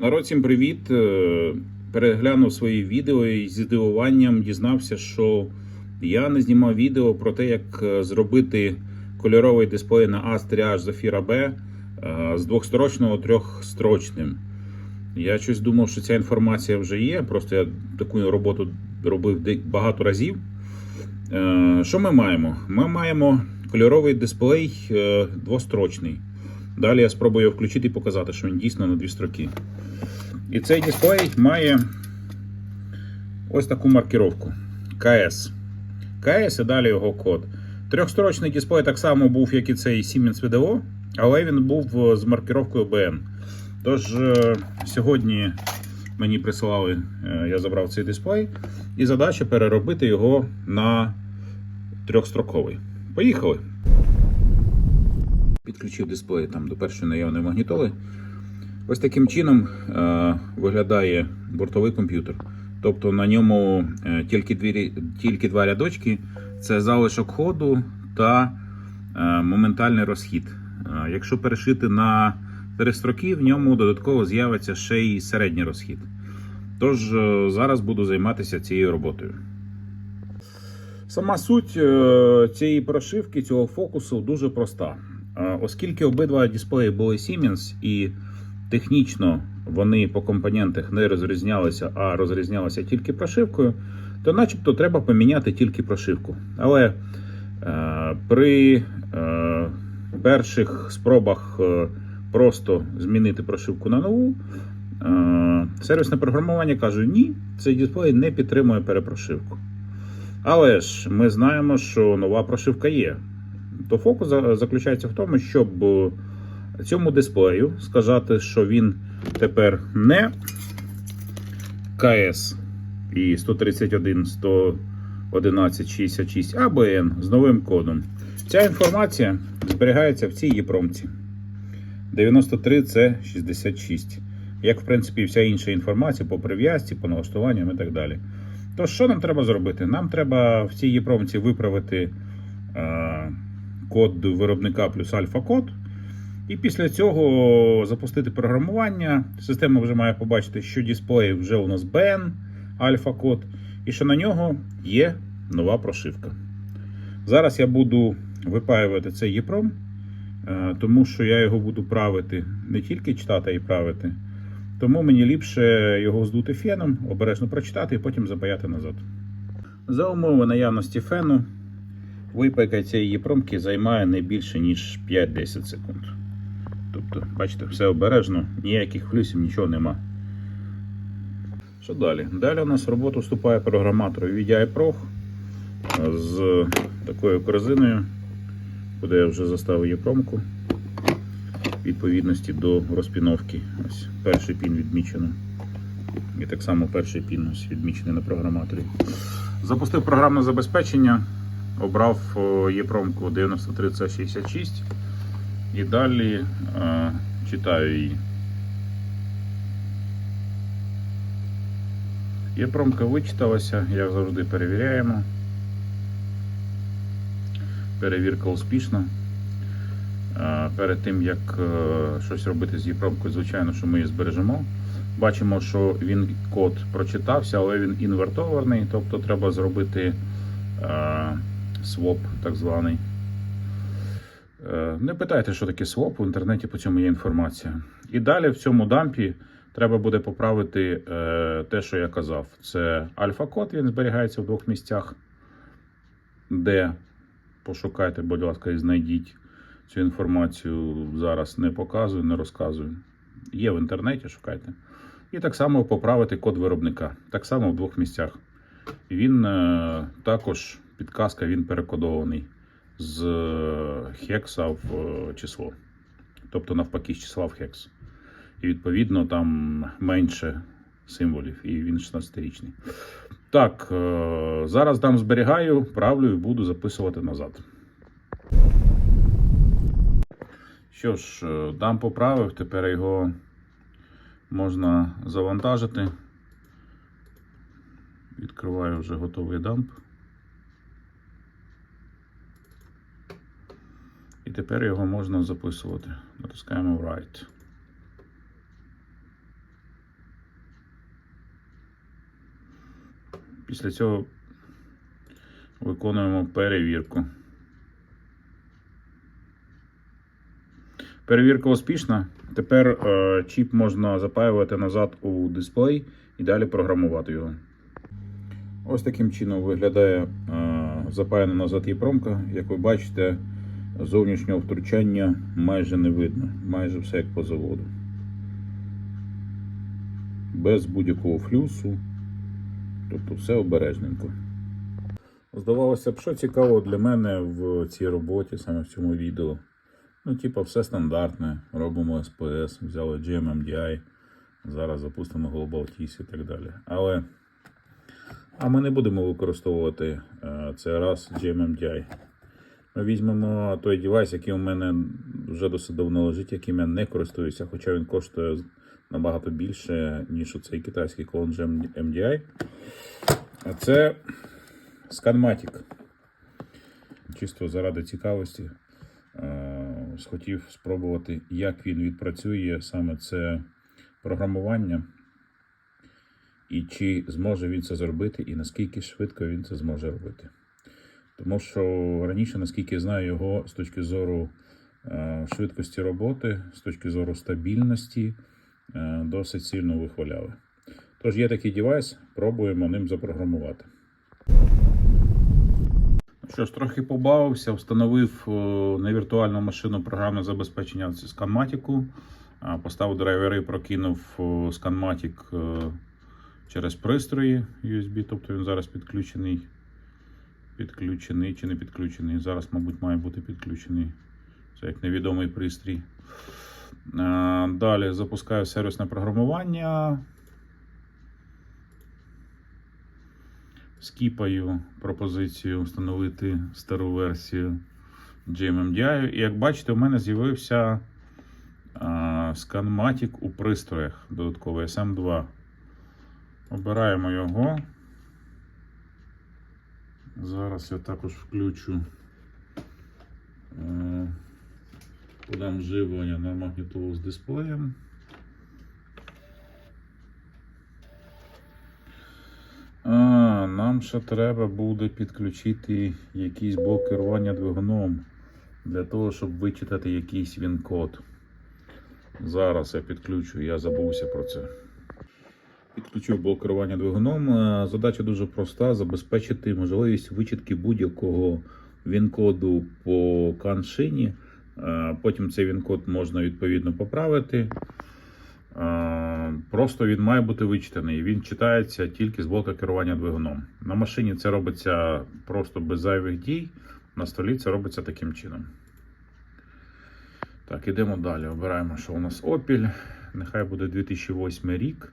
Народ, всім привіт! Е, Переглянув свої відео і з здивуванням дізнався, що я не знімав відео про те, як е, зробити кольоровий дисплей на A3H Zafira B е, з двохстрочного трьохстрочним. Я щось думав, що ця інформація вже є. Просто я таку роботу робив багато разів. Що ми маємо? Ми маємо кольоровий дисплей двострочний. Далі я спробую його включити і показати, що він дійсно на дві строки. І цей дисплей має ось таку маркировку КС. КС і далі його код. Трьохстрочний дисплей так само був, як і цей Siemens VDO, але він був е, з маркировкою BN. Тож е, сьогодні мені присилали, е, я забрав цей дисплей, і задача переробити його на трьохстроковий. Поїхали! Підключив дисплей там до першої наявної магнітоли. Ось таким чином е, виглядає бортовий комп'ютер. Тобто на ньому е, тільки, дві, тільки два рядочки це залишок ходу та е, моментальний розхід. Е, якщо перешити на три строки, в ньому додатково з'явиться ще й середній розхід. Тож е, зараз буду займатися цією роботою. Сама суть е, цієї прошивки, цього фокусу дуже проста. Оскільки обидва дисплеї були Siemens і технічно вони по компонентах не розрізнялися, а розрізнялися тільки прошивкою, то начебто треба поміняти тільки прошивку. Але е, при е, перших спробах е, просто змінити прошивку на нову, е, сервісне програмування каже: ні, цей дисплей не підтримує перепрошивку. Але ж ми знаємо, що нова прошивка є. То фокус заключається в тому, щоб е, цьому дисплею сказати, що він тепер не КС і 131 111 66 а БН з новим кодом. Ця інформація зберігається в цій єпромці 93 c 66 як в принципі вся інша інформація по прив'язці, по налаштуванням і так далі. То що нам треба зробити? Нам треба в цій єпромці виправити е, код виробника плюс альфа-код. І після цього запустити програмування. Система вже має побачити, що дисплей вже у нас BN альфа-код, і що на нього є нова прошивка. Зараз я буду випаювати цей EEPROM, е, тому що я його буду правити не тільки читати, а й правити. Тому мені ліпше його здути феном, обережно прочитати і потім запаяти назад. За умови наявності фену, випайка цієї промки займає не більше, ніж 5-10 секунд. Тобто, бачите, все обережно, ніяких плюсів, нічого нема. Що далі? Далі у нас в роботу вступає програматор VDI Pro з такою корзиною, куди я вже заставив її промку відповідності до розпіновки. Ось перший пін відмічено. І так само перший пін ось відмічений на програматорі. Запустив програмне забезпечення, обрав єпромку 93C66 і далі читаю її. Єпромка вичиталася, як завжди перевіряємо. Перевірка успішна. Перед тим як е, щось робити з єпромкою, звичайно, що ми її збережемо. Бачимо, що він код прочитався, але він інвертований, тобто треба зробити своп, так званий. Е, Не питайте, що таке своп, в інтернеті по цьому є інформація. І далі в цьому дампі треба буде поправити е, те, що я казав. Це альфа-код, він зберігається в двох місцях, де пошукайте, будь ласка, і знайдіть цю інформацію. Зараз не показую, не розказую. Є в інтернеті, шукайте. І так само поправити код виробника. Так само в двох місцях. Він е, також, підказка, він перекодований з е, хекса в е, число. Тобто навпаки, з числа в хекс. І відповідно там менше символів, і він 16-річний. Так, е, зараз дам зберігаю, правлю і буду записувати назад. Що ж, дам поправив, тепер його можна завантажити. Відкриваю вже готовий дамп. тепер його можна записувати. Натискаємо Write. Після цього виконуємо перевірку. Перевірка успішна. Тепер е, чіп можна запаювати назад у дисплей і далі програмувати його. Ось таким чином виглядає е, запаяна назад промка, Як ви бачите, зовнішнього втручання майже не видно. Майже все як по заводу. Без будь-якого флюсу. Тобто все обережненько. Здавалося б, що цікаво для мене в цій роботі, саме в цьому відео. Ну, типа, все стандартне. Робимо SPS, взяли GMMDI, зараз запустимо Global TIS і так далі. Але а ми не будемо використовувати е, це раз GMMDI. Ми візьмемо той девайс, який у мене вже досить давно лежить, яким я не користуюся, хоча він коштує набагато більше, ніж оцей китайський клон GMDI. А це Scanmatic. Чисто заради цікавості. е, Схотів спробувати, як він відпрацює саме це програмування, і чи зможе він це зробити, і наскільки швидко він це зможе робити. Тому що раніше, наскільки я знаю, його з точки зору е, швидкості роботи, з точки зору стабільності, е, досить сильно вихваляли. Тож є такий девайс, пробуємо ним запрограмувати. Що ж, трохи побавився, встановив е, на віртуальну машину програмне забезпечення Scanmatic. Е, Поставив драйвери, прокинув Scanmatic через пристрої USB, тобто він зараз підключений. Підключений чи не підключений. Зараз, мабуть, має бути підключений. Це як невідомий пристрій. Далі запускаю сервісне програмування. скіпаю пропозицію встановити стару версію GMMDI. І як бачите, у мене з'явився Scanmatic у пристроях додатковий SM2. Обираємо його. Зараз я також включу е, подам живлення на магнітолу з дисплеєм. А, нам ще треба буде підключити якийсь блок керування двигуном для того, щоб вичитати якийсь він код. Зараз я підключу, я забувся про це. Підключив блок керування двигуном. Е, Задача дуже проста: забезпечити можливість вичитки будь-якого він-коду по каншині. Е, Потім цей він-код можна відповідно поправити. Е, Просто він має бути вичитаний. Він читається тільки з блока керування двигуном. На машині це робиться просто без зайвих дій. На столі це робиться таким чином. Так, ідемо далі. Обираємо, що у нас Opel. Нехай буде 2008 рік.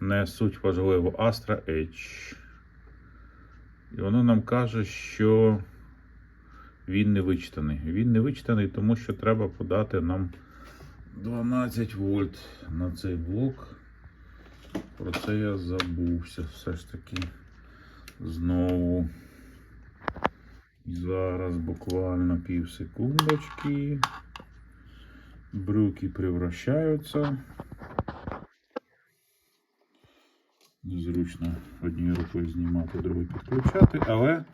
Не суть важливо Astra H. І воно нам каже, що він не вичитаний. Він не вичитаний, тому що треба подати нам 12 вольт на цей блок. Про це я забувся все ж таки. Знову. Зараз буквально пів секундочки. Брюки превращаються. Незручно однією рукою знімати, другою підключати, але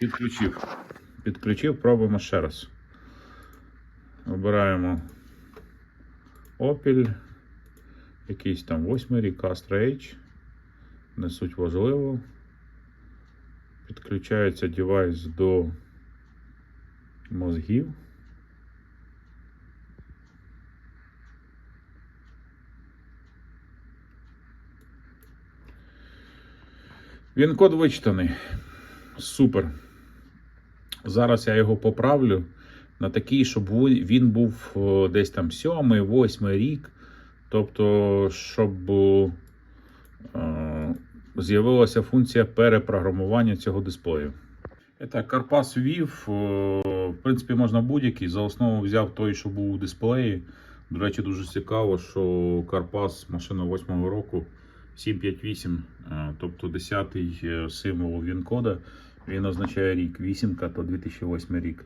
підключив. Підключив, пробуємо ще раз. Обираємо Opel, якийсь там 8 рік Astra H. Не суть важливо. Підключається девайс до мозгів. Він код вичитаний. Супер. Зараз я його поправлю на такий, щоб він був десь там 7, 8 рік. Тобто, щоб е, з'явилася функція перепрограмування цього дисплею. І Карпас ввів. о, В принципі, можна будь-який. За основу взяв той, що був у дисплеї. До речі, дуже цікаво, що Карпас машина 8-го року 758, е, тобто 10-й е, символ він-кода. Він означає рік. Вісімка то 2008 рік.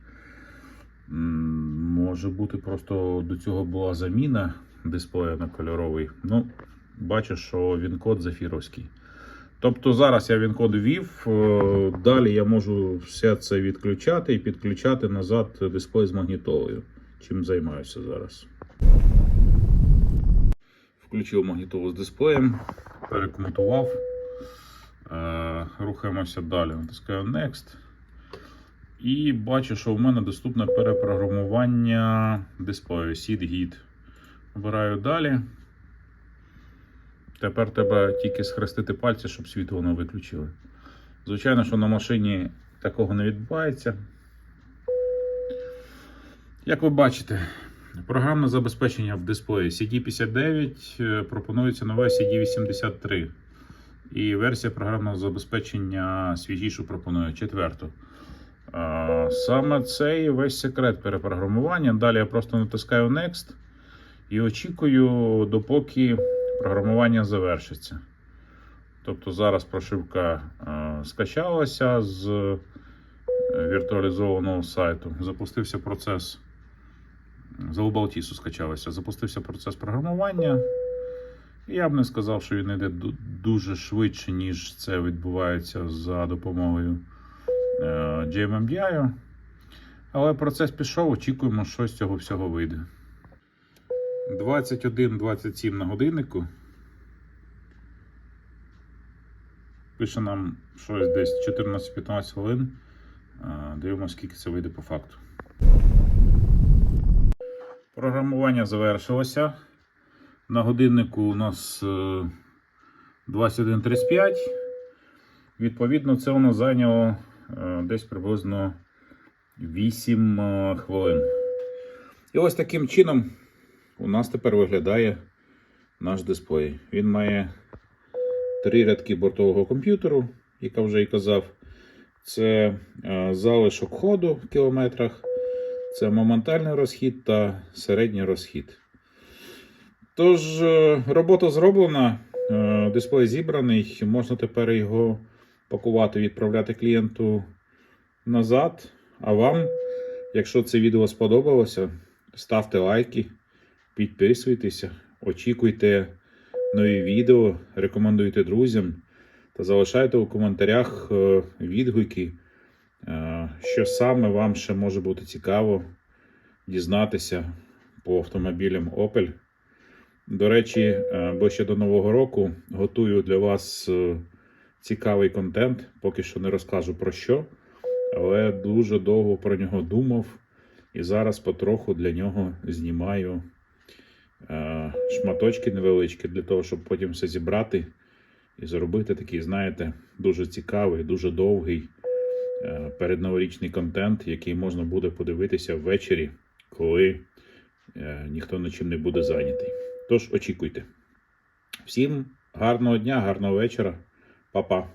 Може бути, просто до цього була заміна дисплея на кольоровий. Ну, бачу, що він код зафіровський. Тобто зараз я він-код ввів, е, далі я можу все це відключати і підключати назад дисплей з магнітолою. Чим займаюся зараз. Включив магнітолу з дисплеєм, перекомутував. Е, Рухаємося далі. Натискаю Next. І бачу, що в мене доступне перепрограмування дисплею SID-GIT. Обираю далі. Тепер треба тільки схрестити пальці, щоб світло не виключили. Звичайно, що на машині такого не відбувається. Як ви бачите, програмне забезпечення в дисплеї CD59 е, пропонується нове CD83. І версія програмного забезпечення свіжішу пропонує четверту. Саме це і весь секрет перепрограмування. Далі я просто натискаю Next і очікую, допоки програмування завершиться. Тобто зараз прошивка е, скачалася з е, віртуалізованого сайту. Запустився процес. З Албалтісу скачалося. Запустився процес програмування. І я б не сказав, що він йде дуже швидше, ніж це відбувається за допомогою е, GMMBI. Але процес пішов, очікуємо, що з цього всього вийде. 21.27 на годиннику. Пише нам щось десь 14-15 хвилин. Е, Дивимося, скільки це вийде по факту. Програмування завершилося. На годиннику у нас е, 21.35. Відповідно, це у нас зайняло е, десь приблизно 8 е, хвилин. І ось таким чином у нас тепер виглядає наш дисплей. Він має три рядки бортового комп'ютеру, як я вже і казав. Це е, залишок ходу в кілометрах, це моментальний розхід та середній розхід. Тож, е, робота зроблена, е, дисплей зібраний, можна тепер його пакувати, відправляти клієнту назад. А вам, якщо це відео сподобалося, ставте лайки, підписуйтеся, очікуйте нові відео, рекомендуйте друзям та залишайте у коментарях е, відгуки, що саме вам ще може бути цікаво дізнатися по автомобілям Opel. До речі, е, ближче до Нового року готую для вас е, цікавий контент. Поки що не розкажу про що, але дуже довго про нього думав. І зараз потроху для нього знімаю е, шматочки невеличкі для того, щоб потім все зібрати і зробити такий, знаєте, дуже цікавий, дуже довгий передноворічний контент, який можна буде подивитися ввечері, коли е, ніхто нічим не буде зайнятий. Тож очікуйте. Всім гарного дня, гарного вечора, Па-па.